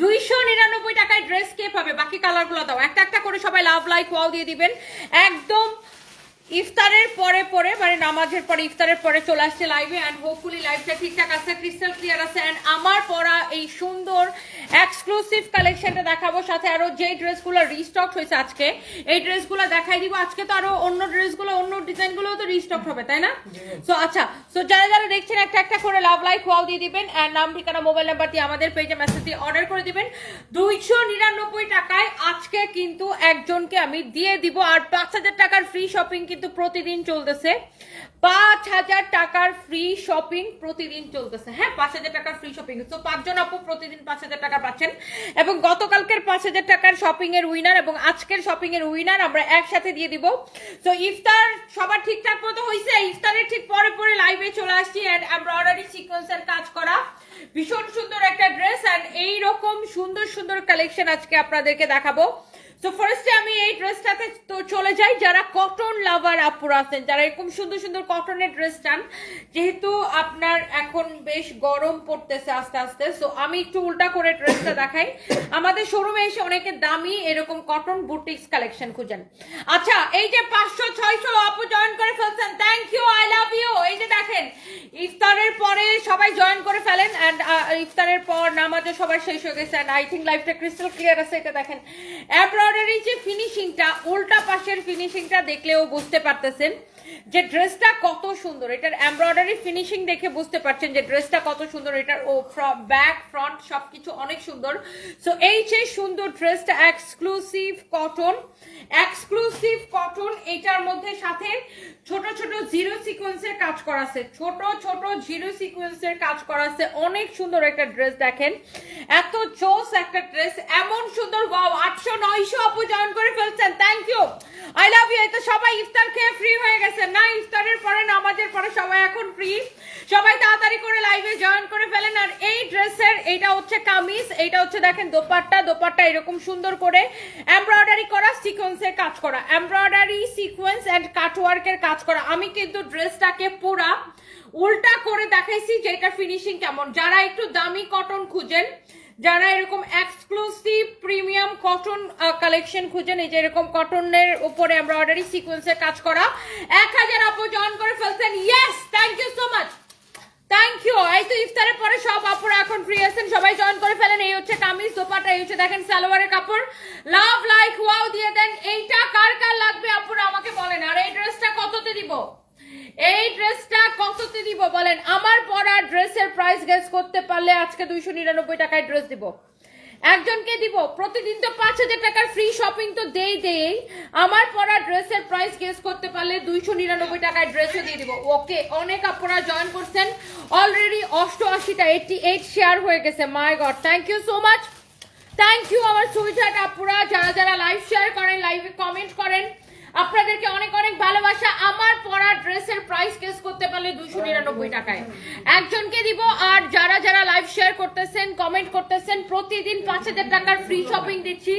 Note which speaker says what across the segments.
Speaker 1: দুইশো নিরানব্বই টাকায় ড্রেস কে পাবে। বাকি কালারগুলো দাও। একটা একটা করে সবাই লাভ লাইক ওয়াও দিয়ে দিবেন। একদম ইফতারের পরে পরে মানে নামাজের পরে, ইফতারের পরে চলে আসছে লাইভে অ্যান্ড হোপফুলি লাইভটা ঠিকঠাক আছে ক্রিস্টাল ক্লিয়ার আছে অ্যান্ড আমার পরা এই সুন্দর এক্সক্লুসিভ কালেকশনটা দেখাবো। সাথে আরও যে ড্রেসগুলো রিস্টক হয়েছে আজকে, এই ড্রেসগুলো দেখাই দিব। আজকে তো আরও অন্য ড্রেসগুলো অন্য ডিজাইনগুলো তো রিস্টক হবে, তাই না? সো আচ্ছা সো যারা যারা দেখছেন একটা একটা করে লাভ লাইক ওয়াও দিয়ে দিবেন অ্যান্ড নাম, ঠিকানা মোবাইল নাম্বার দিয়ে আমাদের পেজে মেসেজ দিয়ে অর্ডার করে দিবেন। দুইশো নিরানব্বই টাকায় আজকে কিন্তু একজনকে আমি দিয়ে দিব। আর পাঁচ হাজার টাকার ফ্রি শপিং কিন্তু প্রতিদিন চলতেছে। পাঁচ হাজার টাকার ফ্রি শপিং প্রতিদিন চলতেছে। হ্যাঁ পাঁচ হাজার টাকার ফ্রি শপিং তো পাঁচজন আপু প্রতিদিন পাঁচ হাজার টাকা পাচ্ছেন। এবং গতকালকের পাঁচ হাজার টাকার শপিং এর উইনার এবং আজকের শপিং এর উইনার আমরা একসাথে দিয়ে দিব। তো ইফতার সবার ঠিকঠাক মতো হয়েছে ইফতারের ঠিক পরে পরে লাইভে চলে আসছি অ্যান্ড এমব্রয়ডারি সিকোয়েন্সের কাজ করা। ভীষণ সুন্দর একটা ড্রেস অ্যান্ড এইরকম সুন্দর সুন্দর কালেকশন আজকে আপনাদেরকে দেখাবো। তো ফার্স্টে আমি এই ড্রেসটাতে তো চলে যাই, যারা কটন লাভার আপুরা আছেন, যারা এরকম সুন্দর সুন্দর কটনের ড্রেস চান, যেহেতু আপনার এখন বেশ গরম পড়তেছে আস্তে আস্তে সো আমি একটু উল্টা করে ড্রেসটা দেখাই। আমাদের শোরুমে এসে অনেকে দামি এরকম কটন বুটিক্স কালেকশন খুঁজেন। আচ্ছা এই যে পাঁচশো, ছয়শো আপু জয়েন করে ফেলছেন thank you I love you এই যে দেখেন, ইফতারের পরে সবাই জয়েন করে ফেলেন অ্যান্ড ইফতারের পর নামাজও সবার শেষ হয়ে গেছে অ্যান্ড আই থিঙ্ক লাইফটা ক্রিস্টাল ক্লিয়ার আছে এটা দেখেন। এমব্রয়ডারি যে ফিনিশিংটা উল্টা পাশের ফিনিশিংটা দেখলেও বুঝতে পারতেছেন। যে ড্রেসটা কত সুন্দর, এটার এমব্রয়ডারি ফিনিশিং দেখে বুঝতে পারছেন যে ড্রেসটা কত সুন্দর, এটার ও ব্যাক ফ্রন্ট সবকিছু অনেক সুন্দর। সো এই যে সুন্দর ড্রেসটা এক্সক্লুসিভ কটন এক্সক্লুসিভ কটন এটার মধ্যে সাথে ছোট ছোট জিরো সিকোয়েন্সের কাজ করা আছে, ছোট ছোট জিরো সিকোয়েন্সের কাজ করা আছে। অনেক সুন্দর একটা ড্রেস দেখেন, এত জোস একটা ড্রেস, এমন সুন্দর ওয়াও আটশো নয়শো আপু জয়েন করে ফেলছেন thank you I love you তো সবাই ইফতার খেয়ে ফ্রি হয়ে গেছে। না, ইফতারের পরে নামাজের পরে সবাই এখন ফ্রি সবাই তাড়াতাড়ি করে লাইভে জয়েন করে ফেলেন। আর এই ড্রেসের এইটা হচ্ছে কামিজ, এইটা হচ্ছে দেখেন দোপাট্টা। দোপাট্টা এরকম সুন্দর করে এমব্রয়ডারি করা সিকোয়েন্সের কাজ করা। এমব্রয়ডারি সিকোয়েন্স এন্ড কাটওয়ার্কের কাজ করা। আমি কিন্তু ড্রেসটাকে পুরা উল্টা করে দেখাইছি যে এটা ফিনিশিং কেমন। যারা একটু দামি কটন খুঁজেন যারা এরকম এক্সক্লুসিভ প্রিমিয়াম কটন কালেকশন খুঁজেন এই যে এরকম কটনের উপরে এমব্রয়ডারি সিকোয়েন্সের কাজ করা। এক হাজার আপু জয়েন করে ফেলছেন। Yes thank you so much thank you এই তো ইফতারের পরে সব আপুরা এখন ফ্রি আছেন। সবাই জয়েন করে ফেলেন। এই হচ্ছে কামিজ দোপাটা এই হচ্ছে দেখেন সালোয়ারের কাপড়। লাভ লাইক ওয়াও দিয়ে দেন এইটা কার কার লাগবে আপুরা আমাকে বলেন আর এই ড্রেসটা কততে দিব এই ড্রেসটা কততে দিব বলেন আমার পরা ড্রেসের প্রাইস গেস করতে পারলে আজকে দুইশো নিরানব্বই টাকায় ড্রেস দিব। একজনকে দিব, প্রতিদিন তো পাঁচ হাজার টাকার ফ্রি শপিং তো দেই দেই। আমার পরা ড্রেসের প্রাইস গেস করতে পারলে দুইশো নিরানব্বই টাকায় ড্রেসও দিয়ে দিব। ওকে, অনেক আপনারা জয়েন করছেন। অলরেডি অষ্টআশিটা এইটটি এইট শেয়ার হয়ে গেছে। My god thank you so much thank you আমার সুইটার আপুরা যারা যারা লাইভ শেয়ার করেন লাইভে কমেন্ট করেন। আপনাদেরকে অনেক অনেক ভালোবাসা। আমার পরা ড্রেসের প্রাইস কেস করতে পারলে দুইশো নিরানব্বই টাকায়। একজনকে দিব আর যারা যারা লাইভ শেয়ার করতেছেন কমেন্ট করতেছেন, প্রতিদিন পাঁচ হাজার টাকার ফ্রি শপিং দিচ্ছি।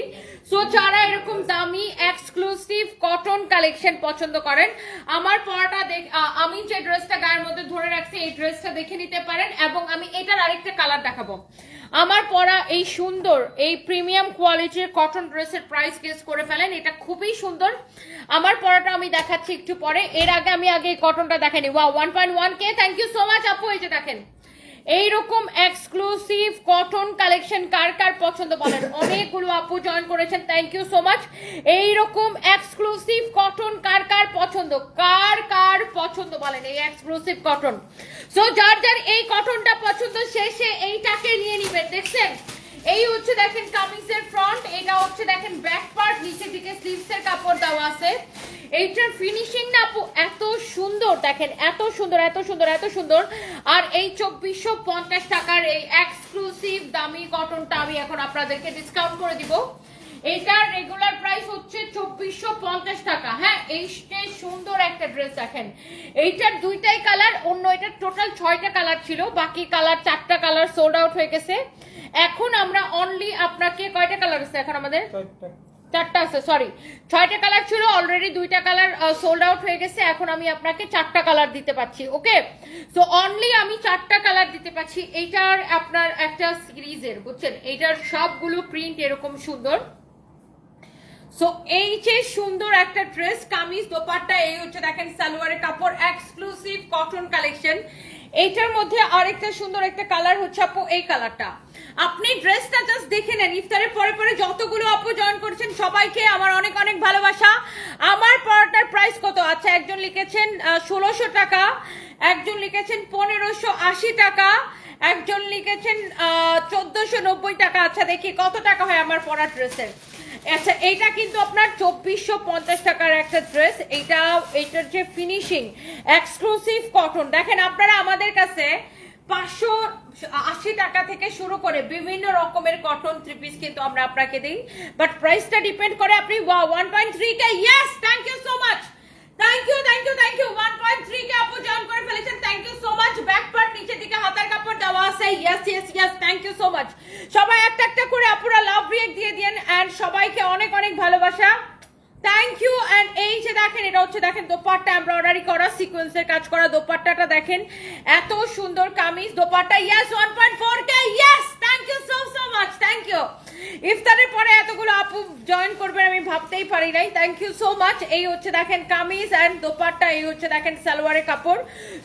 Speaker 1: সো যারা এরকম দামি এক্সক্লুসিভ কটন কালেকশন পছন্দ করেন, আমার পরাটা দেখ আমি যে ড্রেসটা গায়ের মধ্যে ধরে রাখছি, এই ড্রেসটা দেখে নিতে পারেন এবং আমি এটার আরেকটা কালার দেখাবো। আমার পরা এই সুন্দর, এই প্রিমিয়াম কোয়ালিটির কটন ড্রেসের প্রাইস গেস করে ফেলেন, এটা খুবই সুন্দর। আমার পরাটা আমি দেখাচ্ছি একটু পরে, এর আগে আমি আগে কটনটা দেখাইনি। ওয়া one point one K thank you so much আপু, এই যে দেখেন। এইরকম এক্সক্লুসিভ কটন কালেকশন কার কার পছন্দ বলেন? অনেকগুলো আপু জয়েন করেছেন থ্যাংক ইউ সো মাচ এইরকম এক্সক্লুসিভ কটন কার কার পছন্দ? কার কার পছন্দ বলেন এই এক্সক্লুসিভ কটন সো যার যার এই কটনটা পছন্দ শেষে এইটাকে নিয়ে নিবেন দেখছেন? এই হচ্ছে দেখেন কামিজের ফ্রন্ট এটা হচ্ছে দেখেন ব্যাক পার্ট নিচের দিকে স্লিভস এর কাপড় দেওয়া আছে। এইটার ফিনিশিং না আপু, এত সুন্দর, দেখেন, এত সুন্দর এত সুন্দর এত সুন্দর। আর এই চব্বিশশো পঞ্চাশ টাকার এই এক্সক্লুসিভ দামি কটনটা আমি এখন আপনাদেরকে ডিসকাউন্ট করে দিব। এইটার রেগুলার প্রাইস হচ্ছে চব্বিশশো পঞ্চাশ টাকা। হ্যাঁ এই সুন্দর একটা ড্রেস দেখেন। এইটার দুইটাই কালার অন্য এটার টোটাল ছয়টা কালার ছিল, বাকি কালার চারটা কালার সোল্ড আউট হয়ে গেছে। এখন আমরা অনলি আপনাকে কয়টা কালার আছে এখন আমাদের? চারটা। আছে সরি ছয়টা কালার ছিল অলরেডি দুইটা কালার সোল্ড আউট হয়ে গেছে। এখন আমি আপনাকে চারটা কালার দিতে পারছি ওকে সো অনলি আমি চারটা কালার দিতে পারছি। এইটার আপনার একটা সিরিজের বুঝছেন? এইটার সবগুলো প্রিন্ট এরকম সুন্দর। সো এই যে সুন্দর একটা ড্রেস কামিজ দোপাট্টা এই হচ্ছে দেখেন সালোয়ারের কাপড় এক্সক্লুসিভ কটন কালেকশন এইটার মধ্যে আরেকটা সুন্দর একটা কালার হচ্ছে আপু এই কালারটা আপনি ড্রেসটা জাস্ট দেখে নেন। ইফতারের পরে পরে যতগুলো আপু জয়েন করেছেন, সবাইকে আমার অনেক অনেক ভালোবাসা। আমার পড়াটার প্রাইস কত? আচ্ছা একজন লিখেছেন ষোলোশো টাকা, একজন লিখেছেন, পনেরোশো আশি টাকা, একজন লিখেছেন চোদ্দশো নব্বই টাকা। আচ্ছা দেখি কত টাকা হয় আমার পড়ার ড্রেসের আচ্ছা এইটা কিন্তু আপনার চব্বিশশো পঞ্চাশ টাকার একটা ড্রেস এইটা, এইটার যে ফিনিশিং এক্সক্লুসিভ কটন দেখেন, আপনারা আমাদের কাছে পাঁচশো আশি টাকা থেকে শুরু করে বিভিন্ন রকমের কটন থ্রি পিস কিন্তু আমরা আপনাকে দিই। বাট প্রাইসটা ডিপেন্ড করে আপনি one point three K yes thank you so much thank you thank you thank you one point three K আপু জয়েন করে ফেলেছেন thank you so much back part নিচের দিকে হাতার কাপড় দেওয়া আছে yes yes yes thank you so much সবাই একটা একটা করে আপুরা লাভ রিয়েক্ট দিয়ে দিয়েন অ্যান্ড সবাইকে অনেক অনেক ভালোবাসা। থ্যাংক ইউ অ্যান্ড এই যে দেখেন, এটা হচ্ছে দেখেন, দোপাট্টা এমব্রয়ডারি করা সিকোয়েন্সের কাজ করা দোপাট্টাটা দেখেন। এত সুন্দর kameez, dupatta yes one point four K yes thank you so so much thank you ইফতারের পরে এতগুলো আপু জয়েন করবেন আমি ভাবতেই পারি নাই। থ্যাংক ইউ সো মাচ এই হচ্ছে দেখেন কামিজ অ্যান্ড দোপাট্টা, এই হচ্ছে দেখেন সালোয়ারের কাপড়।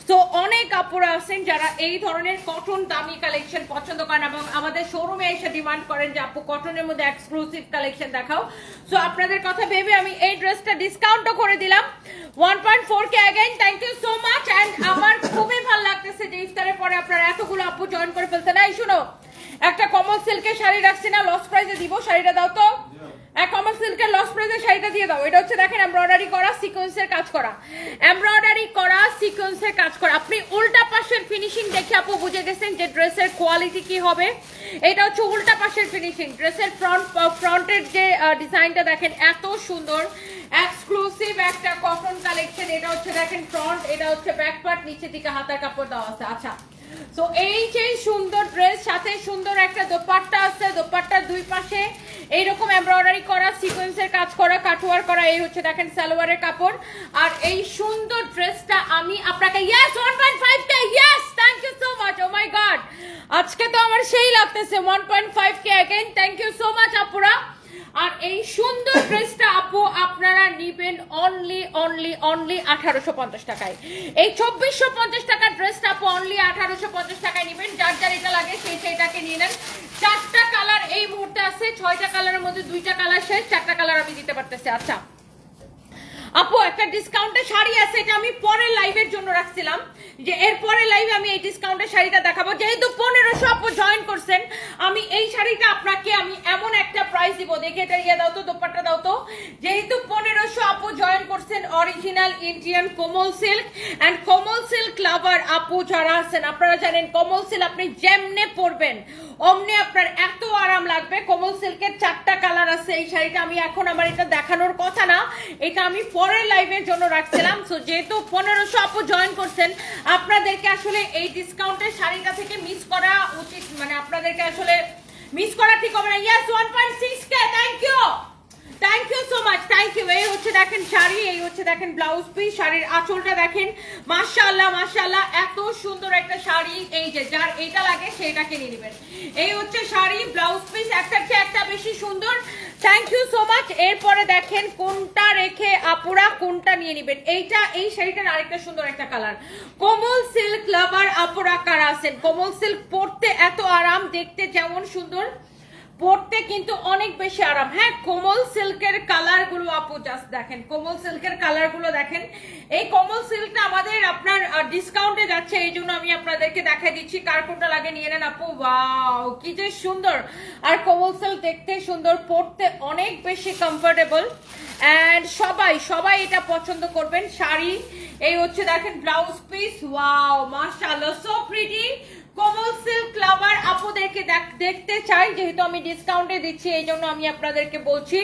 Speaker 1: সো অনেক কাপড় আছেন যারা এই ধরনের কটন দামি কালেকশন পছন্দ করেন এবং আমাদের শোরুমে এসে ডিমান্ড করেন যে, আপু কটনের মধ্যে এক্সক্লুসিভ কালেকশন দেখাও। সো আপনাদের কথা ভেবে আমি এই ড্রেসটা ডিসকাউন্টও করে দিলাম। One point four K again thank you so much and আমার খুবই ভালো লাগতেছে যে ইফতারের পরে আপনারা এতগুলো আপু জয়েন করে ফেলছেন এই শুনো, একটা কমল সিল্কের শাড়ি রাখছি না লস প্রাইসে দিব, শাড়িটা দাও তো। এক কমল সিল্কের লস প্রাইসে শাড়িটা দিয়ে দাও। এটা হচ্ছে দেখেন এমব্রয়ডারি করা সিকোয়েন্সের কাজ করা। এমব্রয়ডারি করা সিকোয়েন্সের কাজ করা। আপনি উল্টা পাশের ফিনিশিং দেখে আপু বুঝে গেছেন যে ড্রেসের কোয়ালিটি কি হবে। এটা হচ্ছে উল্টা পাশের ফিনিশিং ড্রেসের ফ্রন্ট ফ্রন্টের যে ডিজাইনটা দেখেন এত সুন্দর। এক্সক্লুসিভ একটা কটন কালেকশন এটা হচ্ছে দেখেন ফ্রন্ট এটা হচ্ছে ব্যাক পার্ট নিচের দিকে হাতার কাপড় দেওয়া আছে। আচ্ছা তো এই যে সুন্দর ড্রেস সাথে সুন্দর একটা দোপাট্টা আছে, দোপাট্টার দুই পাশে এইরকম এমব্রয়ডারি করা সিকোয়েন্সের কাজ করা কাটওয়ার করা, এই হচ্ছে দেখেন সালোয়ারের কাপড়। আর এই সুন্দর ড্রেসটা আমি আপনাকে yes one point five K yes thank you so much oh my god আজকে তো আমার সেই লাগতেছে one point five K again thank you so much আপুরা। আর এই সুন্দর ড্রেসটা আপু আপনারা নিবেন অনলি অনলি অনলি আঠারোশো পঞ্চাশ টাকায়। এই চব্বিশশো পঞ্চাশ টাকার ড্রেসটা আপু অনলি আঠারোশো পঞ্চাশ টাকায় নিবেন। যার যার এটা লাগে সেই সেইটাকে নিয়ে নেন। চারটা কালার এই মুহূর্তে আছে। ছয়টা কালারের মধ্যে দুইটা কালার শেষ। চারটা কালার আমি দিতে পারতেছি। আচ্ছা আপু, একটা ডিসকাউন্টের শাড়ি আছে, এটা আমি পরের লাইভের জন্য রাখছিলাম। যে এর পরের লাইভে আমি এই ডিসকাউন্টের শাড়িটা দেখাবো। যেহেতু পনেরোশো আপু জয়েন করছেন, আমি এই শাড়িটা আপনাকে আমি এমন একটা প্রাইস দিব। দেখে এটা ইয়ে দাও তো, দোপাট্টা দাও তো। যেহেতু পনেরোশো আপু জয়েন করছেন original Indian Komal silk and Komal silk lover আপু যারা আছেন, আপনারা জানেন কোমল সিল্ক আপনি যেমনে পরবেন অমনি আপনার এত আরাম লাগবে। কোমল সিল্কের চারটা কালার আছে এই শাড়িটা আমি এখন আমার এটা দেখানোর কথা না। এটা আমি পরের লাইভের জন্য রাখছিলাম। সো যেহেতু পনেরোশো আপু জয়েন করছেন, আপনাদেরকে আসলে এই ডিসকাউন্টের শাড়িটা থেকে মিস করা উচিত। মানে আপনাদেরকে আসলে মিস করা ঠিক হবে না। Yes one point six K thank you thank you so much thank you এই হচ্ছে দেখেন শাড়ি, এই হচ্ছে দেখেন ব্লাউজ পিস শাড়ির আঁচলটা দেখেন। মাশাআল্লাহ মাশাআল্লাহ, এত সুন্দর একটা শাড়ি। এই যে যার এটা লাগে সেইটাকে নিয়ে নেবেন। এই হচ্ছে শাড়ি ব্লাউজ পিস একটা চেয়ে একটা বেশি সুন্দর। থ্যাংক ইউ সো মাচ এরপরে দেখেন কোনটা রেখে আপুরা কোনটা নিয়ে নেবেন। এইটা, এই শাড়িটার আরেকটা সুন্দর একটা কালার কোমল সিল্ক লাভার আপুরা কারা আছেন? কোমল সিল্ক পরতে এত আরাম, দেখতে যেমন সুন্দর। পরতে কিন্তু অনেক বেশি আরাম। হ্যাঁ কোমল সিল্কের কালারগুলো আপু জাস্ট দেখেন। কোমল সিল্কের কালারগুলো দেখেন। এই কোমল সিল্কটা আমাদের আপনার ডিসকাউন্টে যাচ্ছে, এই জন্য আমি আপনাদেরকে দেখাই দিচ্ছি। কার কোনটা লাগে নিয়ে নেন আপু। ওয়াও কি যে সুন্দর। আর কোমল সিল্ক দেখতে সুন্দর, পরতে অনেক বেশি কমফোর্টেবল অ্যান্ড সবাই সবাই এটা পছন্দ করবেন। শাড়ি, এই হচ্ছে দেখেন ব্লাউজ পিস ওয়াও মাশাআল্লাহ so pretty Komal silk lover আপুদেরকে দেখ- দেখতে চাই, যেহেতু আমি ডিসকাউন্টে দিচ্ছি, এই জন্য আমি আপনাদেরকে বলছি।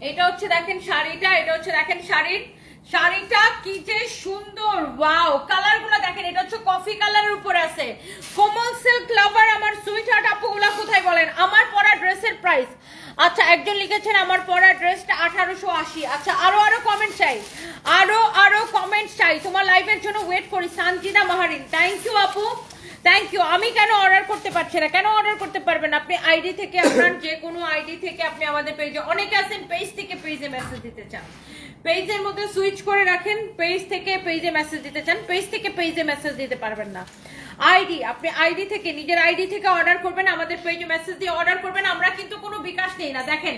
Speaker 1: এটা হচ্ছে দেখেন শাড়িটা, এটা হচ্ছে দেখেন শাড়ির শাড়িটা কি যে সুন্দর ওয়াও কালারগুলো দেখেন, এটা হচ্ছে কফি কালারের উপর আছে। কোমল সিল্ক লাভার আমার সুইট হার্ট আপুগুলা কোথায় বলেন? আমার পরা ড্রেসের প্রাইস আচ্ছা একজন লিখেছেন, আমার পরা ড্রেসটা আঠারোশো আশি। আচ্ছা আরও আরও কমেন্ট চাই। আরও আরও কমেন্ট চাই। তোমার লাইভের জন্য ওয়েট করি, সানজিদা মাহারিন। থ্যাংক ইউ আপু। থ্যাংক ইউ আমি কেন অর্ডার করতে পারছি না? কেন অর্ডার করতে পারবেন? আপনি আইডি থেকে আপনার যে কোনো আইডি থেকে আপনি আমাদের পেজে অনেকে আছেন পেজ থেকে পেজে মেসেজ দিতে চান। পেজের মধ্যে সুইচ করে রাখেন পেজ থেকে পেজে মেসেজ দিতে চান পেজ থেকে পেজে মেসেজ দিতে পারবেন না। আইডি আপনি আইডি থেকে নিজের আইডি থেকে অর্ডার করবেন আমাদের পেজে মেসেজ দিয়ে অর্ডার করবেন আমরা কিন্তু কোনো বিকাশ নেই না। দেখেন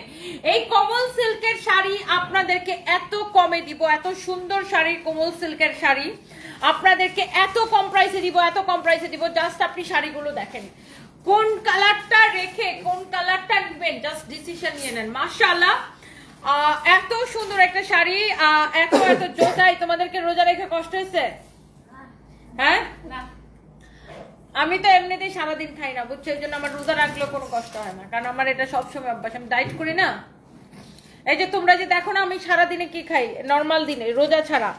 Speaker 1: এই কমল সিল্কের শাড়ি আপনাদেরকে এত কমে দিব এত সুন্দর শাড়ি কোমল সিল্কের শাড়ি আপনাদেরকে এত কম প্রাইসে দিব এত কম প্রাইসে দিব জাস্ট আপনি শাড়িগুলো দেখেন। কোন কালারটা রেখে কোন কালারটা নেবেন জাস্ট ডিসিশন নিয়ে নেন। মাশাআল্লাহ আহ, এত সুন্দর একটা শাড়ি এত এত জোতাই তোমাদেরকে রোজা রেখে কষ্ট হয়েছে? হ্যাঁ? আমি তো এমনিতেই সারাদিন খাই না বুঝছ? এই জন্য আমার রোজা রাখলেও কোনো কষ্ট হয় না কারণ আমার এটা সবসময় অভ্যাস। আমি ডাইট করি না? এই যে তোমরা যে দেখো না আমি সারাদিনে কি খাই? নর্মাল দিনে রোজা ছাড়া।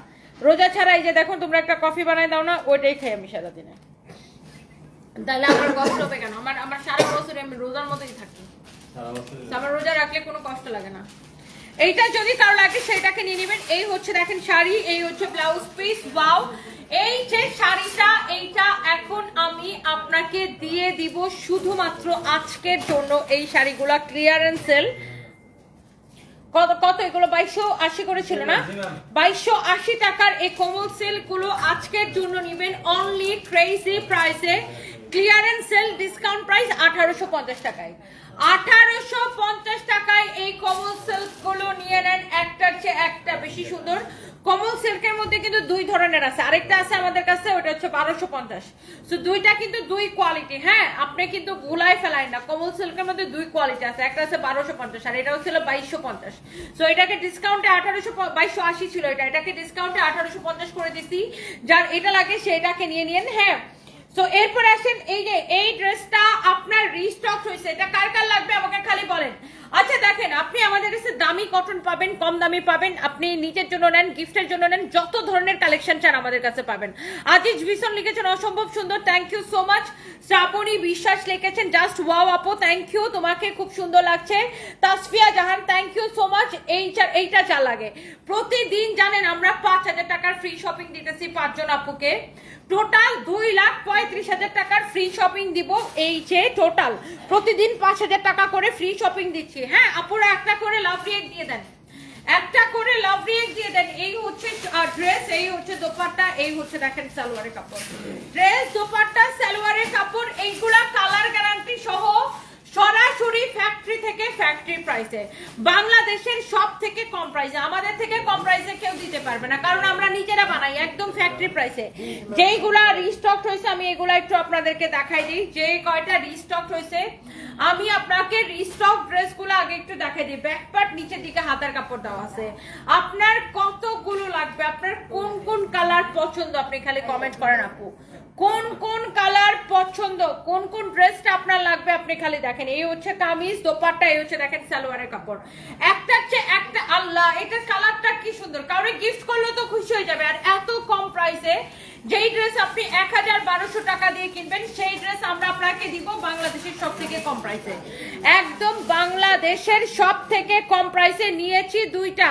Speaker 1: রোজা ছাড়া এই যে দেখো তোমরা একটা কফি বানাই দাও না ওইটাই খাই আমি সারাদিনে। তাহলে আমার কষ্ট হবে কেন? আমার আমার সারা বছর আমি রোজার মতোই থাকি।
Speaker 2: সারা বছর
Speaker 1: আমার রোজা রাখলে কোনো কষ্ট লাগে না। এইটা যদি কারও লাগে সেটাকে নিয়ে নেবেন। এই হচ্ছে দেখেন শাড়ি এই হচ্ছে ব্লাউজ পিস ওয়াও এই যে শাড়িটা এইটা এখন আমি আপনাকে দিয়ে দিব শুধুমাত্র আজকের জন্য এই শাড়িগুলা ক্লিয়ারেন্স সেল কত কত এগুলো? বাইশশো আশি করে ছিল না। বাইশশো আশি টাকার এই কোমল সিল্কগুলো আজকের জন্য নিবেন অনলি ক্রেজি প্রাইসে ক্লিয়ারেন্স সেল ডিসকাউন্ট প্রাইস আঠারোশো পঞ্চাশ টাকায়। আঠারোশো পঞ্চাশ টাকায় এই কমল সিল্কগুলো নিয়ে নেন। একটার চেয়ে একটা বেশি সুন্দর। কমল সিল্কের মধ্যে কিন্তু দুই ধরনের আছে। আরেকটা আছে আমাদের কাছে ওটা হচ্ছে বারোশো পঞ্চাশ। তো দুইটা কিন্তু দুই কোয়ালিটি হ্যাঁ আপনি কিন্তু ভুলাই ফেলাই না। কমল সিল্কের মধ্যে দুই কোয়ালিটি আছে। একটা আছে বারোশো পঞ্চাশ আর এটা হচ্ছিল বাইশশো পঞ্চাশ। তো এটাকে ডিসকাউন্টে আঠারোশো বাইশশো আশি ছিল এটা। এটাকে ডিসকাউন্টে আঠারোশো পঞ্চাশ করে দিছি। যার এটা লাগে সেটাকে নিয়ে নিন হ্যাঁ তো এরপর আসেন এই যে, এই ড্রেসটা আপনার রিস্টক হয়েছে। এটা কার কার লাগবে আমাকে খালি বলেন। আচ্ছা দেখেন, আপনি আমাদের কাছে দামি কটন পাবেন, কম দামি পাবেন। আপনি নিজের জন্য নেন গিফটের জন্য নেন, যত ধরনের কালেকশন চান আমাদের কাছে পাবেন। আজিজ ভীষণ লিখেছেন, অসম্ভব সুন্দর thank you so much Srabani Biswas লিখেছেন জাস্ট ওয়াও আপু থ্যাংক ইউ তোমাকে খুব সুন্দর লাগছে। Tasfia Jahan thank you so much এই এইটা চা লাগে। প্রতিদিন জানেন, আমরা পাঁচ হাজার টাকার ফ্রি শপিং দিতেছি পাঁচজন আপুকে। টোটাল দুই লাখ পঁয়ত্রিশ হাজার টাকার ফ্রি শপিং দিব এই যে টোটাল প্রতিদিন পাঁচ হাজার টাকা করে ফ্রি শপিং দিচ্ছি। হ্যাঁ আপুরা একটা করে লাভ রিয়েট দিয়ে দেন। একটা করে লাভ রিয়েট দিয়ে দেন। এই হচ্ছে ড্রেস এই হচ্ছে দোপাট্টা, এই হচ্ছে দেখেন সালোয়ারের কাপড়। ড্রেস দোপাট্টা, সালোয়ারের কাপড়, এইগুলা কালার গ্যারান্টি সহ সরাসরি ফ্যাক্টরি থেকে ফ্যাক্টরি প্রাইসে বাংলাদেশের সব থেকে কম প্রাইসে আমাদের থেকে কম প্রাইসে কেউ দিতে পারবে না, কারণ আমরা নিজেরা বানাই একদম ফ্যাক্টরি প্রাইসে যেইগুলা রিস্টক হয়েছে, আমি এগুলা একটু আপনাদেরকে দেখাই দিই। যে কয়টা রিস্টক হয়েছে, আমি আপনাকে রিস্টক ড্রেসগুলো আগে একটু দেখাই দিই। ব্যাক পার্ট নিচের দিকে হাতার কাপড় দেওয়া আছে। আপনার কতগুলো লাগবে? আপনার কোন কোন কালার পছন্দ? আপনি খালি কমেন্ট করেন আপু। কোন কোন কালার পছন্দ? কোন কোন ড্রেসটা আপনার লাগবে? আপনি খালি দেখেন। এই হচ্ছে কামিজ, দোপাট্টা, এই হচ্ছে দেখেন সালোয়ারের কাপড়। একটা হচ্ছে একটা আল্লাহ এটার কালারটা কি সুন্দর। কাউরে গিফট করলে তো খুশি হয়ে যাবে। আর এত কম প্রাইসে যেই ড্রেস আপনি এক হাজার বারোশো টাকা দিয়ে কিনবেন, সেই ড্রেস আমরা আপনাকে দিব বাংলাদেশের সব থেকে কম প্রাইসে একদম বাংলাদেশের সব থেকে কম প্রাইসে নিয়েছি দুইটা।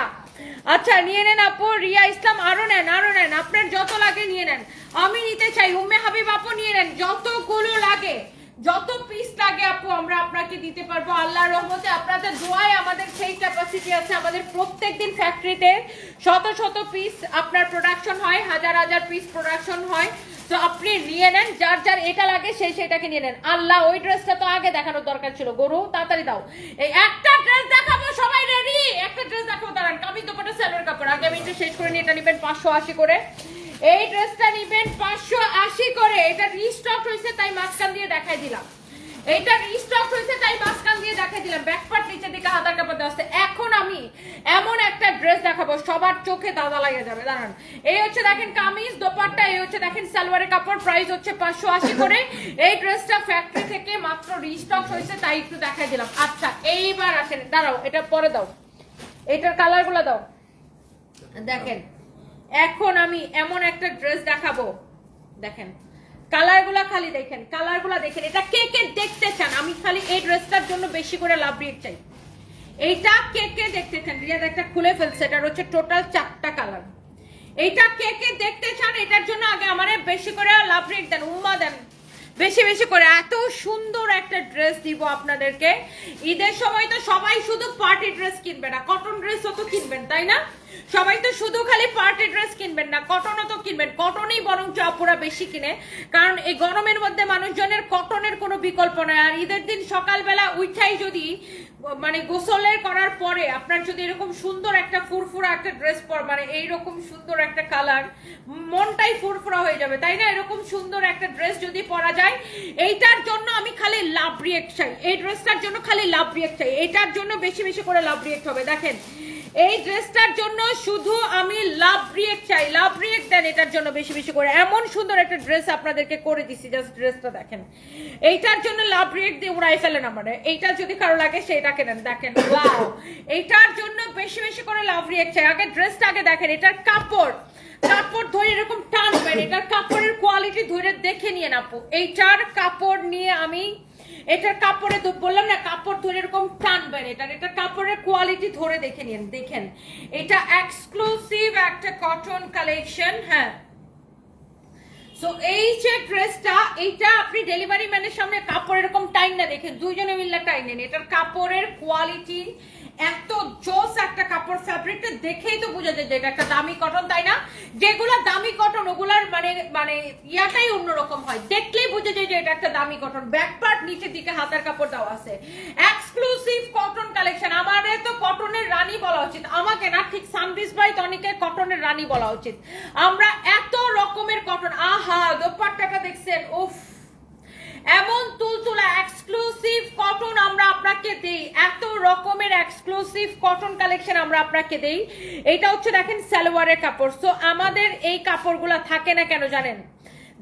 Speaker 1: আচ্ছা নিয়ে নেন আপু, রিয়া ইসলাম, আরও নেন আরও নেন। আপনার যত লাগে নিয়ে নেন। আমি নিতে চাই, উম্মে হাবিব আপু নিয়ে নেন, যতগুলো লাগে, যত পিস লাগে আপু, আমরা আপনাকে দিতে পারব। আল্লাহর রহমতে আপনাদের দোয়ায় আমাদের সেই ক্যাপাসিটি আছে, আমাদের প্রত্যেকদিন ফ্যাক্টরিতে শত শত পিস আপনার প্রোডাকশন হয়, হাজার হাজার পিস প্রোডাকশন হয়। তো আপনি নিয়ে নেন, যার যার এটা লাগে সেই সেটাকে নিয়ে নেন। আল্লাহ, ওই ড্রেসটা তো আগে দেখানোর দরকার ছিল। গরু, তাড়াতাড়ি দাও। এই একটা ড্রেস দেখাবো, সবাই রেডি একটা ড্রেস দেখাবো দাঁড়ান। কামি দোপাটা সেলোর কাপড়। আগে আমি একটু শেষ করে নিয়ে এটা নেবেন পাঁচশো আশি করে। এই ড্রেসটা নিবেন পাঁচশো আশি করে। এটা রিস্টক হয়েছে, তাই মাঝখান দিয়ে দেখাই দিলাম। এটা রিস্টক হয়েছে, তাই মাঝখান দিয়ে দেখাই দিলাম। ব্যাকপার্ট নিচের দিকে হাতার কাপড় দেওয়া এখন আমি এমন একটা ড্রেস দেখাবো, সবার চোখে দাদা লাগে যাবে, দাঁড়ান। এই হচ্ছে দেখেন কামিজ, দোপাট্টা, এই হচ্ছে দেখেন সালোয়ারের কাপড় প্রাইস হচ্ছে পাঁচশো আশি করে। এই ড্রেসটা ফ্যাক্টরি থেকে মাত্র রিস্টক হয়েছে, তাই একটু দেখাই দিলাম। আচ্ছা এইবার আসেন, দাঁড়াও, এটা পরে দাও। এটার কালারগুলো দাও। দেখেন এখন আমি এমন একটা ড্রেস দেখাবো। দেখেন কালারগুলা খালি দেখেন কালারগুলা দেখেন, এটা কে কে দেখতে চান? আমি খালি এই ড্রেসটার জন্য বেশি করে লাভ রেট চাই। এইটা কে কে দেখতে চান? রিয়াদ একটা খুলে ফেলছে, এটার হচ্ছে টোটাল চারটা কালার। এইটা কে কে দেখতে চান? এটার জন্য আগে আমারে বেশি করে লাভ রেট দেন, উম্মা দেন। বেশি বেশি করে। এত সুন্দর একটা ড্রেস দিব আপনাদেরকে। ঈদের সময় তো সবাই শুধু পার্টি ড্রেস কিনবে না, কটন ড্রেসও তো কিনবেন, তাই না? সবাই তো শুধু খালি পার্টি ড্রেস কিনবেন না, কটনও তো কিনবেন। কটনই বরং চাপুরা বেশি কিনে, কারণ এই গরমের মধ্যে মানুষজনের কটনের কোনো বিকল্প নয়। আর ঈদের দিন সকালবেলা উঠাই যদি মানে গোসলের করার পরে আপনার যদি এরকম সুন্দর একটা ফুরফুরা একটা ড্রেস পর মানে এইরকম সুন্দর একটা কালার, মনটাই ফুরফুরা হয়ে যাবে, তাই না? এরকম সুন্দর একটা ড্রেস যদি পরা যায়, এইটার জন্য আমি খালি লাভ রিয়েক্ট চাই। এই ড্রেসটার জন্য খালি লাভ রিয়েক্ট চাই। এইটার জন্য বেশি বেশি করে লাভ রিয়েক্ট হবে। দেখেন এই ড্রেসটার জন্য শুধু আমি লাভ রিয়েক্ট চাই। লাভ রিয়েক্ট দেন এটার জন্য বেশি বেশি করে। এমন সুন্দর একটা ড্রেস আপনাদেরকে করে দিছি জাস্ট ড্রেসটা দেখেন। এইটার জন্য লাভ রিয়েক্ট দিয়ে উড়াই ফেলেন আমার। এইটা যদি কারও লাগে সেটা কেনেন। দেখেন এইটার জন্য বেশি বেশি করে লাভ রিয়েক্ট চাই। আগে ড্রেসটা আগে দেখেন, এটার কাপড়। কাপড় ধরে এরকম টানবেন এটার কাপড়ের কোয়ালিটি ধরে দেখে নিয়ে নাপো এইটার কাপড় নিয়ে আমি, এটার কাপড়ে তো বললাম না, কাপড় ধরে এরকম টানবেন এটার এটা কাপড়ের কোয়ালিটি ধরে দেখে নিন দেখেন। এটা এক্সক্লুসিভ একটা কটন কালেকশন হ্যাঁ। সো এই যে ড্রেসটা এইটা আপনি ডেলিভারি ম্যানের সামনে কাপড় এরকম টাইম না দেখেন, দুইজনে মিললে টাইম নেন, এটার কাপড়ের কোয়ালিটি এত জোস একটা কাপড় ফ্যাব্রিকটা দেখেই তো বোঝা যায় যে এটা একটা দামি কটন তাই না? যেগুলো দামি কটন ওগুলার মানে মানে ইয়াটাই অন্যরকম হয়। দেখলেই বোঝা যায় যে এটা একটা দামি কটন ব্যাক পার্ট নিচের দিকে হাতার কাপড় দেওয়া আছে। এক্সক্লুসিভ কটন কালেকশন আমারে তো কটনের রানী বলা উচিত। আমাকে না, ঠিক সানবিস বাই তনিকে কটনের রানী বলা উচিত। আমরা এত রকমের কটন আহা, দোপাট্টাটা দেখছেন? উফ। এমন তুলতুলা এক্সক্লুসিভ কটন আমরা আপনাকে দেই। এত রকমের এক্সক্লুসিভ কটন কালেকশন আমরা আপনাকে দেই। এটা হচ্ছে দেখেন সালোয়ারের কাপড়। সো আমাদের এই কাপড়গুলো থাকে না কেন জানেন?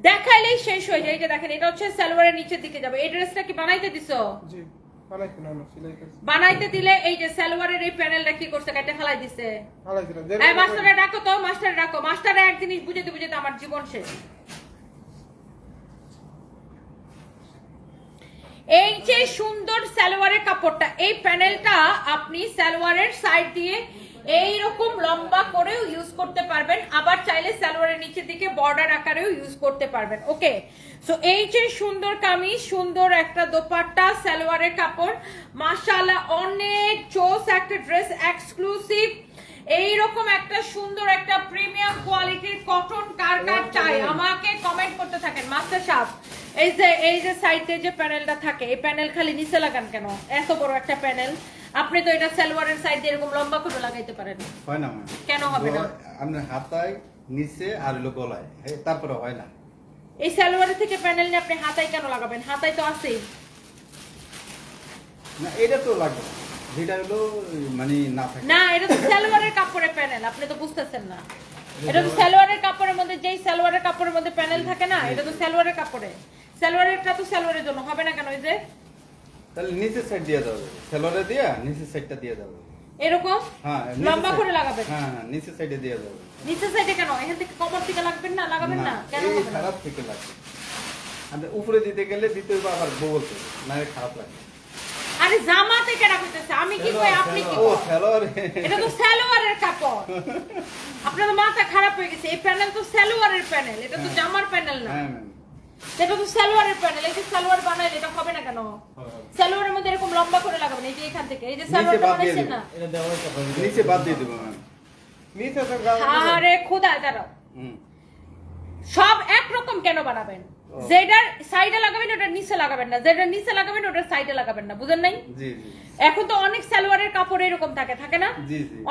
Speaker 1: দেখাইলেই শেষ হয়ে যায়। এই যে দেখেন এটা হচ্ছে সালোয়ারের নিচের দিকে যাবে। এই ড্রেসটা কি বানাইতে দিছো?
Speaker 2: জি
Speaker 1: বানাইতে দিলে এই যে সালোয়ারের এই প্যানেলটা কি করছে? কেটে ফেলাই দিছে। এই মাস্টারে ডাকো তো মাস্টারে ডাকো। মাস্টারে এক জিনিস বুঝাতে বুঝাতে আমার জীবন শেষ। এই যে সুন্দর সালোয়ারের কাপড়টা, এই প্যানেলটা আপনি সালোয়ারের সাইড দিয়ে এই রকম লম্বা করেও ইউজ করতে পারবেন, আবার চাইলে সালোয়ারের নিচের দিকে বর্ডার আকারেও ইউজ করতে পারবেন ওকে সো এই যে সুন্দর কামিজ, সুন্দর একটা দোপাট্টা, সালোয়ারের কাপড়, মাশাআল্লাহ, অনেক চোস একটা ড্রেস এক্সক্লুসিভ এইরকম একটা সুন্দর একটা প্রিমিয়াম কোয়ালিটির কটন কার কার চাই। আমাকে কমেন্ট করতে থাকেন। মাস্টার সাহেব এই যে এই যে সাইডে যে প্যানেলটা থাকে এই প্যানেল খালি নিচে লাগান কেন? এত বড় একটা প্যানেল আপনি তো এটা সালোয়ারের সাইড দিয়ে এরকম লম্বা করে লাগাইতে পারেন।
Speaker 3: হয় না
Speaker 1: কেন হবে না?
Speaker 3: আপনার হাতায় নিচে আর হলো গলায়। তারপরে হয় না।
Speaker 1: এই সালোয়ারের থেকে প্যানেল নিয়ে আপনি হাতায় কেন লাগাবেন? হাতায় তো আছেই।
Speaker 3: না এটা তো লাগবে। হলো মানে না থাকে।
Speaker 1: না এটা তো সালোয়ারের কাপড়ের প্যানেল আপনি তো বুঝতেছেন না। এটা তো সালোয়ারের কাপড়ের মধ্যে যেই সালোয়ারের কাপড়ের মধ্যে প্যানেল থাকে না এটা তো সালোয়ারের কাপড়ে। সালোয়ারেরটা তো সালোয়ারের জন্য হবে না কেন ওই যে?
Speaker 3: তাহলে নিচের সাইড দিয়ে দেওয়া যাবে সেলোরে দিয়ে নিচের সাইডটা দিয়ে যাবে
Speaker 1: এরকম?
Speaker 3: হ্যাঁ
Speaker 1: লম্বা করে লাগাবেন।
Speaker 3: হ্যাঁ হ্যাঁ নিচের সাইডে দিয়ে যাবে
Speaker 1: নিচের সাইডে কেন? এখান থেকে কমর থেকে লাগবেন না? লাগাবেন না? কেন?
Speaker 3: খারাপ থেকে লাগবে। আর উপরে দিতে গেলে দিতে হবে আবার বগল থেকে না খারাপ লাগে
Speaker 1: আরে জামা থেকে রাখতেছে আমি কি কই আপনি কি
Speaker 3: ও
Speaker 1: কই? এটা তো সালোয়ারের কাপড়। আপনার তো মাথা খারাপ হয়ে গেছে এই প্যানেল তো সালোয়ারের প্যানেল এটা তো
Speaker 3: হ্যাঁ।
Speaker 1: জামার প্যানেল না।
Speaker 3: হ্যাঁ।
Speaker 1: এটা তো সালোয়ারের প্যানেল এই যে সালোয়ার বানাইলে এটা হবে না কেন? সালোয়ারের মধ্যে এরকম লম্বা করে লাগাবেন এই যে এখান থেকে এই যে
Speaker 3: নিচে
Speaker 1: সালোয়ারটা
Speaker 3: বাদ দিয়ে
Speaker 1: বানাইছেন
Speaker 3: দেবো।
Speaker 1: না?
Speaker 3: নিচে বাদ দিয়ে দেবো ম্যাম।
Speaker 2: নিচে তো
Speaker 1: আরে খোদা দাঁড়াও। সব একরকম কেন বানাবেন। যেটার সাইডে লাগাবেন ওটার নিচে লাগাবেন না। যেটার নিচে লাগাবেন ওটার সাইডে লাগাবেন না। বুঝেন নাই?
Speaker 3: জি জি
Speaker 1: এখন তো অনেক সালোয়ারের কাপড় এরকম থাকে থাকে না?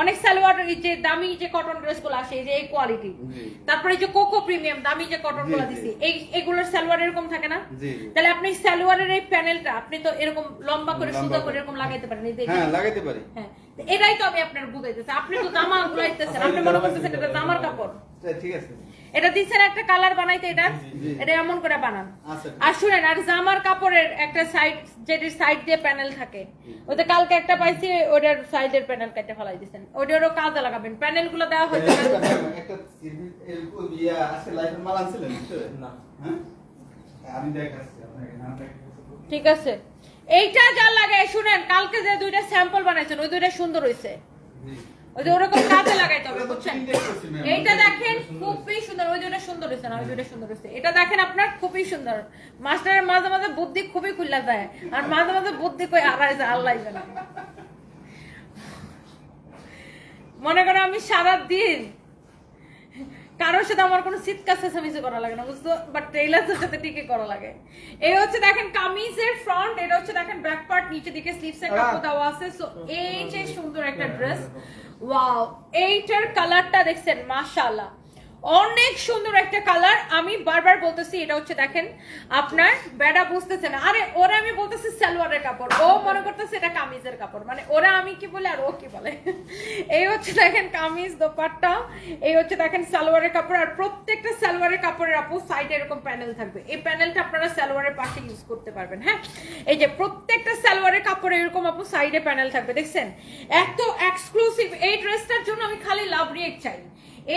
Speaker 1: অনেক সালোয়ার যে দামি যে কটন ড্রেসগুলো আসে যে এই কোয়ালিটি তারপরে যে কোকো প্রিমিয়াম দামি যে
Speaker 3: কটনগুলো।
Speaker 1: দিছি এই এগুলোর সালোয়ার এরকম থাকে না? তাহলে আপনি সালোয়ারের এই প্যানেলটা আপনি তো এরকম লম্বা করে সুন্দর
Speaker 3: করে।
Speaker 1: এরকম লাগাইতে পারেন
Speaker 3: হ্যাঁ লাগাইতে পারি।
Speaker 1: হ্যাঁ এটাই তো আমি আপনার বুঝাইতেছি। আপনি তো জামা গুলাইতেছেন আপনি মনে করতেছেন এটা জামার কাপড়?
Speaker 3: আচ্ছা, ঠিক আছে।
Speaker 1: এটা দিচ্ছেন একটা কালার বানাইতে এটা? এটা এমন করে বানান।
Speaker 3: আচ্ছা।
Speaker 1: আর শুনেন আর জামার কাপড়ের একটা সাইড যেটির সাইড দিয়ে প্যানেল থাকে ওতে কালকে একটা পাইছি ওটার সাইডের প্যানেল কেটে ফেলাই দিছেন। ওটারও কাজে লাগাবেন। প্যানেলগুলো দেওয়া হয়েছে।
Speaker 3: একটা এরকম আছে লাইফের মাল আনছিলেন?
Speaker 2: না।
Speaker 3: আমি দেখাচ্ছি আপনাকে নাম
Speaker 1: ঠিক আছে। এইটা যা লাগে শুনেন কালকে যে দুইটা স্যাম্পল বানাইছেন ওই দুইটা সুন্দর হয়েছে ওই যে ওরকম কাজে লাগাইতে হবে বুঝছেন? এইটা দেখেন খুবই সুন্দর। ওই সুন্দর হয়েছে না ওই সুন্দর হয়েছে। এটা দেখেন আপনার খুবই সুন্দর। মাস্টারের মাঝে মাঝে বুদ্ধি খুবই খুল্লা যায় আর মাঝে মাঝে বুদ্ধি কই আড়াই যায় আল্লাহ জানে। মনে করো আমি সারা দিন কারোর সাথে আমার কোনো চিৎকার চেঁচামেচি করা লাগে না বুঝতো বাট টেইলার্সের সাথে ঠিকই করা লাগে। এই হচ্ছে দেখেন কামিজের ফ্রন্ট এটা হচ্ছে দেখেন ব্যাক পার্ট নিচে দিকে স্লিভস এর কাপড় দেওয়া আছে। সো এই যে সুন্দর একটা ড্রেস ওয়াও এইটার কালারটা দেখছেন মাশাআল্লাহ। অনেক সুন্দর একটা কালার আমি বারবার বলতেছি, এটা হচ্ছে দেখেন, আপনার বেড়া বুঝতেছে না আরে, ওরা আমি বলতেছি সালোয়ারের কাপড়। ও মনে করতেছে এটা কামিজের কাপড়। মানে ওরা আমি কি বলে আর ও কি বলে? এই হচ্ছে দেখেন কামিজ দোপাট্টা, এই হচ্ছে দেখেন সালোয়ারের কাপড়। আর প্রত্যেকটা সালোয়ারের কাপড়ের আপু সাইডে এরকম প্যানেল থাকবে। এই প্যানেলটা আপনারা সালোয়ারের পাশে ইউজ করতে পারবেন হ্যাঁ? এই যে প্রত্যেকটা সালোয়ারের কাপড়ে এরকম আপু সাইডে প্যানেল থাকবে, দেখছেন? এত এক্সক্লুসিভ এই ড্রেসটার জন্য আমি খালি লাভ রিয়েক্ট চাই।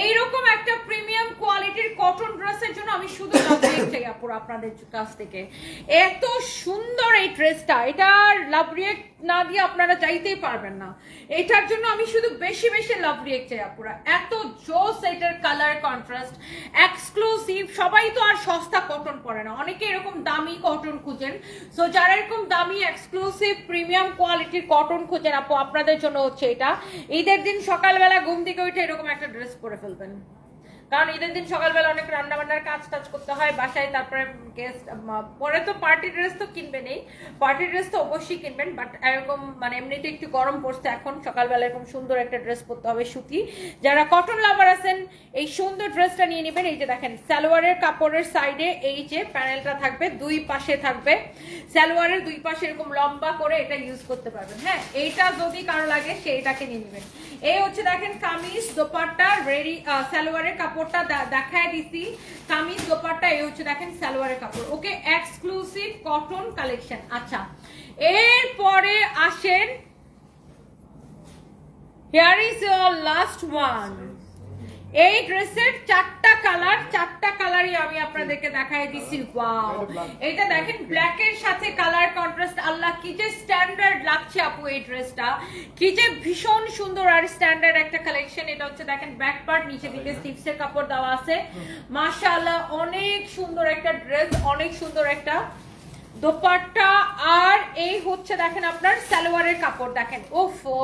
Speaker 1: এইরকম একটা প্রিমিয়াম কোয়ালিটির কটন ড্রেসের জন্য আমি শুধু আপনাদের কাছ থেকে। এত সুন্দর এই ড্রেসটা এটার লাভ রিয়েক্ট না দিয়ে আপনারা চাইতেই পারবেন না। এটার জন্য আমি শুধু বেশি বেশি লাভ রিয়েক্ট চাই আপুরা। এত জোস এটার কালার কন্ট্রাস্ট এক্সক্লুসিভ সবাই তো আর সস্তা কটন পরে না। অনেকে এরকম দামি কটন খুঁজেন। সো যারা এরকম দামি এক্সক্লুসিভ প্রিমিয়াম কোয়ালিটির কটন খুঁজেন, আপু, আপনাদের জন্য হচ্ছে এটা। ঈদের দিন সকালবেলা ঘুম থেকে উঠে এরকম একটা ড্রেস পরে ফেলবেন। কারণ ঈদের দিন সকালবেলা অনেক রান্না বান্নার কাজ টাজ করতে হয়, বাসায় তারপরে গেস্ট পরে তো পার্টি ড্রেস তো কিনবেনই। পার্টি ড্রেস তো অবশ্যই কিনবেন বাট এরকম মানে এমনিতে একটু গরম পড়ছে এখন, সকালবেলা এরকম সুন্দর একটা ড্রেস পরতে হবে সুতি। যারা কটন লাভার আছেন, এই সুন্দর ড্রেসটা নিয়ে নেবেন, এই যে দেখেন, সালোয়ারের কাপড়ের সাইডে এই যে প্যানেলটা থাকবে, দুই পাশে থাকবে। সালোয়ারের দুই পাশে এরকম লম্বা করে এটা ইউজ করতে পারবেন হ্যাঁ? এইটা যদি কারও লাগে, সেইটাকে নিয়ে নেবেন। এই হচ্ছে দেখেন কামিজ দোপাট্টা, রেডি সালোয়ারের কাপড়টা দেখায় দিছি। কামিজ দোপাট্টা, এই হচ্ছে দেখেন সালোয়ারের কাপড়। ওকে এক্সক্লুসিভ কটন কালেকশন আচ্ছা এরপরে আসেন here is your last one এই ড্রেসের চারটা কালার, চারটা কালারই আমি আপনাদেরকে দেখাই দিছি। ওয়াও এটা দেখেন ব্ল্যাক এর সাথে কালার কন্ট্রাস্ট আল্লাহ, কি যে স্ট্যান্ডার্ড লাগছে আপু এই ড্রেসটা। কি যে ভীষণ সুন্দর আর স্ট্যান্ডার্ড একটা কালেকশন এটা হচ্ছে দেখেন ব্যাক পার্ট নিচে দিকে স্লিভস এর কাপড় দেওয়া আছে। মাশাআল্লাহ, অনেক সুন্দর একটা ড্রেস অনেক সুন্দর একটা দোপাট্টা। আর এই হচ্ছে দেখেন আপনার সালোয়ারের কাপড়, দেখেন। ওফো!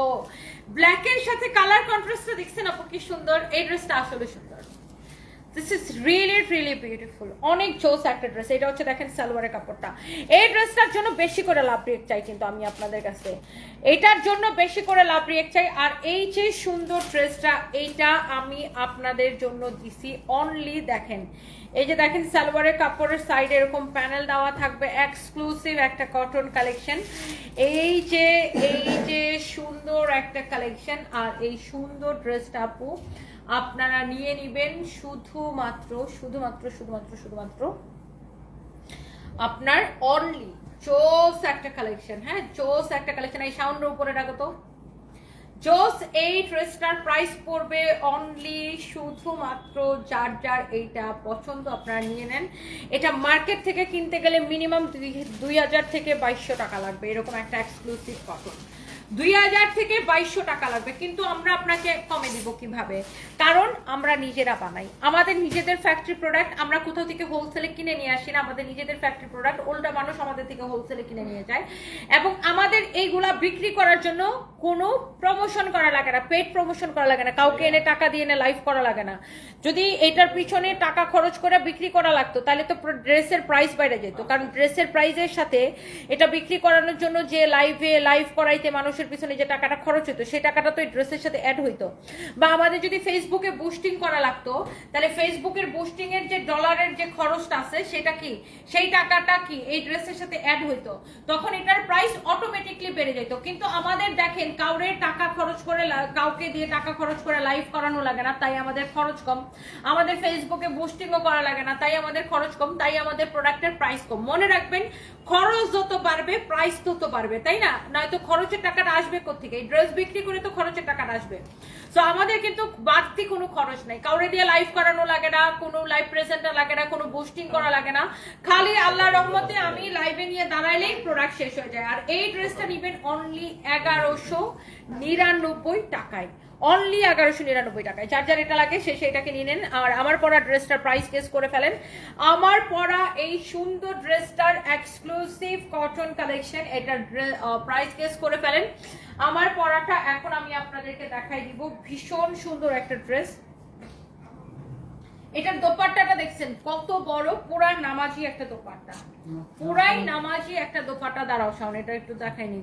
Speaker 1: ব্ল্যাক এর সাথে কালার কন্ট্রাস্টটা দেখছেন আপু, কি সুন্দর। এই ড্রেসটা আসলে সুন্দর। This is really really beautiful অনেক জোস একটা ড্রেস এটা হচ্ছে দেখেন সালোয়ারের কাপড়টা। এই ড্রেসটার জন্য বেশি করে লাভ রিয়েক্ট চাই কিন্তু আমি আপনাদের কাছে। এটার জন্য বেশি করে লাভ রিয়েক্ট চাই। আর এই যে সুন্দর ড্রেসটা এইটা আমি আপনাদের জন্য দিছি। অনলি দেখেন এই যে দেখেন সালোয়ারের কাপড়ের সাইডে এরকম প্যানেল দেওয়া থাকবে এক্সক্লুসিভ একটা কটন কালেকশন এই যে এই যে সুন্দর একটা কালেকশন আর এই সুন্দর ড্রেসটা আপু আপনারা নিয়ে নিবেন শুধুমাত্র শুধুমাত্র শুধুমাত্র শুধুমাত্র আপনার অনলি জোস একটা কালেকশন হ্যাঁ জোস একটা কালেকশন এই সাউন্ডের উপরে রাখো তো। জোস এই ড্রেসটার প্রাইস পড়বে অনলি শুধুমাত্র যার যার এইটা পছন্দ আপনারা নিয়ে নেন। এটা মার্কেট থেকে কিনতে গেলে মিনিমাম দুই হাজার থেকে বাইশশো টাকা লাগবে, এরকম একটা এক্সক্লুসিভ কটন দুই হাজার থেকে বাইশশো টাকা লাগবে, কিন্তু আমরা আপনাকে কমে দিব কীভাবে? কারণ আমরা নিজেরা বানাই। আমাদের নিজেদের ফ্যাক্টরি প্রোডাক্ট আমরা কোথাও থেকে হোলসেলে কিনে নিয়ে আসি না আমাদের নিজেদের ফ্যাক্টরি প্রোডাক্ট উল্টা মানুষ আমাদের থেকে হোলসেলে কিনে নিয়ে যায়। এবং আমাদের এইগুলা বিক্রি করার জন্য কোনো প্রমোশন করা লাগে না পেড প্রমোশন করা লাগে না কাউকে এনে টাকা দিয়ে এনে লাইভ করা লাগে না। যদি এটার পিছনে টাকা খরচ করে বিক্রি করা লাগতো তাহলে তো ড্রেসের প্রাইস বাইরে যেত। কারণ ড্রেসের প্রাইসের সাথে এটা বিক্রি করানোর জন্য যে লাইভে লাইভ করাইতে মানুষের পিছনে যে টাকাটা খরচ হতো সেই টাকাটা তো এই ড্রেসের সাথে অ্যাড হইতো। বা আমাদের যদি ফেসবুকে বুস্টিং করা লাগতো। তাহলে ফেসবুকের বুস্টিং এর যে ডলারের যে খরচটা আছে, সেটা কি? সেই টাকাটা কি? এই ড্রেসের সাথে অ্যাড হইতো। তখন এটার প্রাইস অটোমেটিকলি বেড়ে যেত কিন্তু আমাদের দেখেন, কাউরে টাকা খরচ করে কাউকে দিয়ে টাকা খরচ করে লাইভ করানো লাগে না, তাই আমাদের খরচ কম। আমাদের ফেসবুকে বুস্টিংও করা লাগে না, তাই আমাদের খরচ কম, তাই আমাদের প্রোডাক্টের প্রাইস কম। মনে রাখবেন, খরচ যত বাড়বে প্রাইস তত বাড়বে, তাই না? নয়তো খরচের টাকাটা আসবে কোথেকে এই ড্রেস বিক্রি করে তো খরচের টাকাটা আসবে। সো আমাদের কিন্তু বাড়তি কোনো খরচ নাই। কাউরে দিয়ে লাইভ করানো লাগে না, কোনো লাইভ প্রেজেন্টার লাগে না, কোনো বুস্টিং করা লাগে না। খালি আল্লাহ রহমতে আমি লাইভে নিয়ে দাঁড়াইলেই প্রোডাক্ট শেষ হয়ে যায়। আর এই ড্রেসটা নিবেন অনলি এগারোশো নিরানব্বই টাকায়। অনলি এগারোশো নিরানব্বই টাকায়। যার যার এটা লাগে, সে সেইটাকে নিয়ে নেন। আর আমার পরা ড্রেসটার প্রাইস গেস করে ফেলেন। আমার পরা এই সুন্দর ড্রেসটার এক্সক্লুসিভ কটন কালেকশন এটার প্রাইস গেস করে ফেলেন। আমার পরাটা এখন আমি আপনাদেরকে দেখাই দিব। ভীষণ সুন্দর একটা ড্রেস। এটার দোপাট্টাটা দেখছেন কত বড় পুরা নামাজি একটা দোপাট্টা। পুরাই নামাজি একটা দোপাট্টা দাঁড়াও শাওন এটা একটু দেখাইনি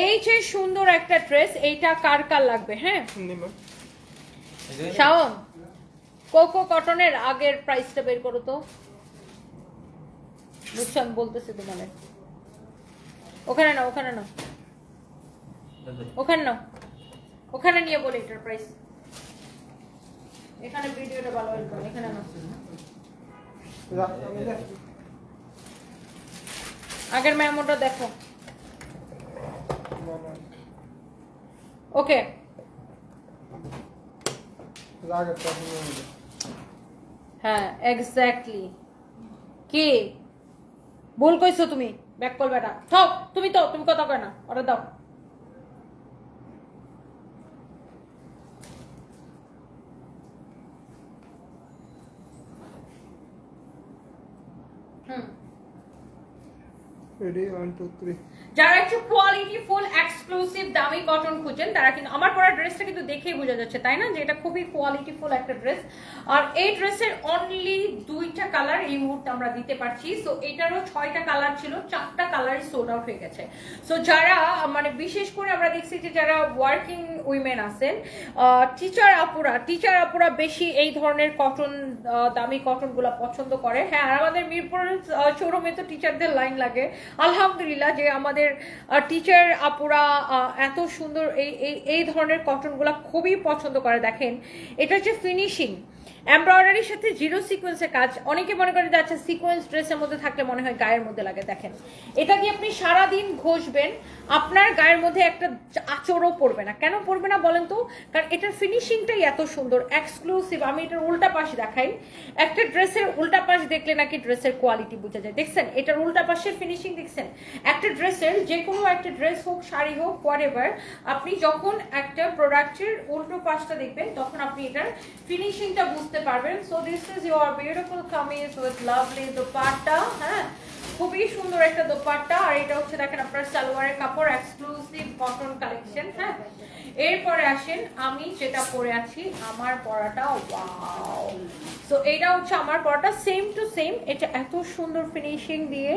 Speaker 1: এই যে সুন্দর একটা ড্রেস এইটা কার কার লাগবে হ্যাঁ? শাওন কোকো কটনের আগের প্রাইসটা বের করো তো। বুঝছ আমি বলতেছি তোমাদের ওখানে না ওখানে না ওখানে না ওখানে নিয়ে বলে এটার প্রাইস এখানে ভিডিওটা ভালো হইতো এখানে না আগের মেমোটা দেখো। ওকে। হ্যাঁ এক্স্যাক্টলি কি? ভুল কইছো তুমি? ব্যাক কল বেটা থাও তুমি তো তুমি কথা কয় না। ওটা দাও।
Speaker 2: রেডি ওয়ান টু থ্রি
Speaker 1: যারা একটু কোয়ালিটি ফুল এক্সক্লুসিভ দামি কটন খুঁজেন তারা কিন্তু, আমার পরা ড্রেসটা কিন্তু দেখেই বোঝা যাচ্ছে, তাই না? যে এটা খুবই কোয়ালিটি ফুল একটা ড্রেস আর এই ড্রেসের অনলি দুইটা কালার এই মুহূর্তে আমরা দিতে পারছি। সো এটারও ছয়টা কালার ছিল, চারটা কালারই সোল্ড আউট হয়ে গেছে। সো যারা মানে বিশেষ করে আমরা দেখছি যে যারা ওয়ার্কিং উইমেন আছেন টিচার আপুরা টিচার আপুরা বেশি এই ধরনের কটন দামি কটনগুলা পছন্দ করে। হ্যাঁ আর আমাদের মিরপুর শোরুমে তো টিচারদের লাইন লাগে। আলহামদুলিল্লাহ যে আমাদের টিচার আপুরা এত সুন্দর এই এই ধরনের কটনগুলো খুবই পছন্দ করে দেখেন। এটা হচ্ছে ফিনিশিং এমব্রয়ডারির সাথে জিরো সিকোয়েন্সের কাজ, অনেকে মনে করে যে আচ্ছা সিকোয়েন্স ড্রেসের মধ্যে থাকলে মনে হয় গায়ের মধ্যে লাগে, দেখেন। এটা দিয়ে আপনি সারাদিন ঘষবেন? আপনার গায়ের মধ্যে একটা আচরও পড়বে না। কেন পড়বে না বলেন তো? কারণ এটার ফিনিশিংটাই এত সুন্দর এক্সক্লুসিভ আমি এটার উল্টা পাশ দেখাই। একটা ড্রেসের উল্টা পাশ দেখলে নাকি ড্রেসের কোয়ালিটি বোঝা যায়। দেখছেন? এটার উল্টা পাশের ফিনিশিং দেখছেন? একটা ড্রেসের যে কোনো একটা ড্রেস হোক, শাড়ি হোক হোয়াট আপনি যখন একটা প্রোডাক্টের উল্টো পাশটা দেখবেন, তখন আপনি এটার ফিনিশিংটা বুঝতে পারবেন। So this is your beautiful kameez with lovely dupatta হ্যাঁ? খুবই সুন্দর একটা দোপাট্টা। আর এটা হচ্ছে দেখেন আপনার সালোয়ারের কাপড় এক্সক্লুসিভ কটন কালেকশন হ্যাঁ? এরপরে আসেন আমি যেটা পরে আছি, আমার পরাটা ওয়াও সো এটা হচ্ছে আমার পরাটা সেম টু সেম এটা এত সুন্দর ফিনিশিং দিয়ে,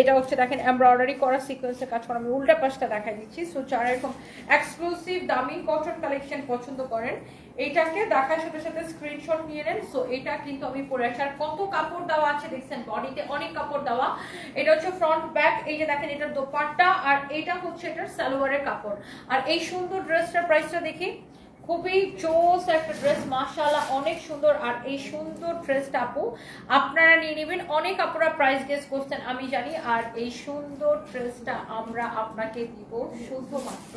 Speaker 1: এটা হচ্ছে দেখেন এমব্রয়ডারি করা সিকোয়েন্সের কাজ করা। আমি উল্টা পাশটা দেখাই দিচ্ছি। সো যারা এরকম এক্সক্লুসিভ দামি কটন কালেকশন পছন্দ করেন এটাকে দেখার সাথে সাথে স্ক্রিনশট নিয়ে নেন। সো এটা কিন্তু আমি পরে আছি আর কত কাপড় দেওয়া আছে দেখছেন বডিতে অনেক কাপড় দেওয়া। এটা হচ্ছে ফ্রন্ট ব্যাক এই যে দেখেন এটার দোপাট্টা, আর এটা হচ্ছে এটার সালোয়ারের কাপড়। আর এই সুন্দর ড্রেসটার প্রাইসটা দেখি। খুবই জোস একটা ড্রেস মাশাআল্লাহ, অনেক সুন্দর। আর এই সুন্দর ড্রেসটা আপু, আপনারা নিয়ে নেবেন। অনেক আপুরা প্রাইস গেস করছেন, আমি জানি। আর এই সুন্দর ড্রেসটা আমরা আপনাকে দিব শুধুমাত্র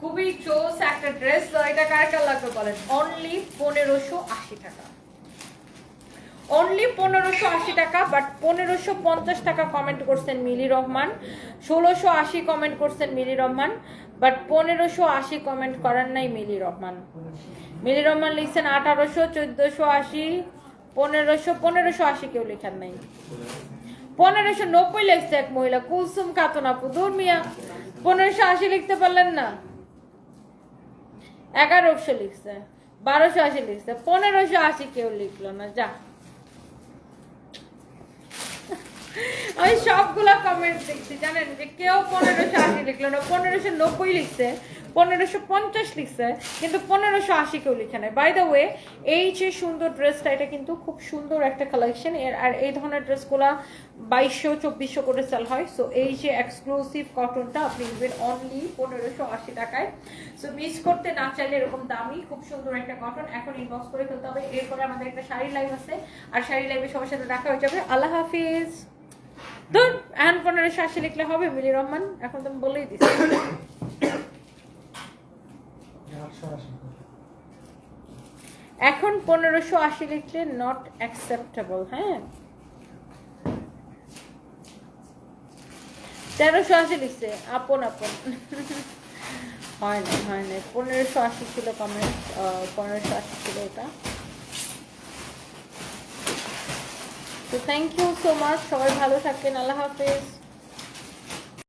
Speaker 1: খুবই চোস একটা ড্রেস এটা কার কার লাগবে বলেন? অনলি পনেরোশো আশি টাকা। অনলি পনেরোশো আশি টাকা বাট পনেরোশো পঞ্চাশ টাকা কমেন্ট করছেন মিলি রহমান। ষোলোশো আশি কমেন্ট করছেন মিলি রহমান বাট পনেরোশো আশি কমেন্ট করার নাই মিলি রহমান। মিলি রহমান লিখছেন আঠারোশো, চোদ্দশো আশি, পনেরোশো পনেরোশো আশি কেউ লেখার নাই। পনেরোশো নব্বই লিখছে এক মহিলা, কুলসুম খাতুন আপু মিয়া। পনেরোশো আশি লিখতে পারলেন না। এগারোশো লিখছে, বারোশো আশি লিখছে, পনেরোশো আশি কেউ লিখলো না, যা। আমি সবগুলা কমেন্ট দেখছি, জানেন যে কেউ পনেরোশো আশি লিখলো না, পনেরোশো নব্বই লিখছে পনেরোশো পঞ্চাশ লিখছে, কিন্তু পনেরোশো আশি কেউ লিখে নাই। বাই দ্য ওয়ে এই যে সুন্দর ড্রেসটা এটা কিন্তু খুব সুন্দর একটা কালেকশন এর, আর এই ধরনের ড্রেসগুলা বাইশশো, চব্বিশশো করে সেল হয়। সো এই যে এক্সক্লুসিভ কটনটা আপনি নেবেন অনলি পনেরোশো আশি টাকায়। সো মিস করতে না চাইলে এরকম দামি, খুব সুন্দর একটা কটন এখন ইনবক্স করে ফেলতে হবে। এরপরে আমাদের একটা শাড়ি লাইভ আছে, আর শাড়ি লাইভে সবার সাথে দেখা হয়ে যাবে। আল্লাহ হাফিজ। ধর, এখন পনেরোশো আশি লিখলে হবে, মিলি রহমান, এখন তো আমি বলেই দিচ্ছি। এখন পনেরোশো আশি লিখলে নট অ্যাকসেপ্টেবল হ্যাঁ? তেরোশো আশি লিখছে, আপন আপন। হয় না হয় না পনেরোশো আশি ছিল কমেন্ট পনেরোশো আশি ছিল ওটা তো থ্যাংক ইউ সো মাচ সবাই ভালো থাকেন আল্লাহ হাফেজ।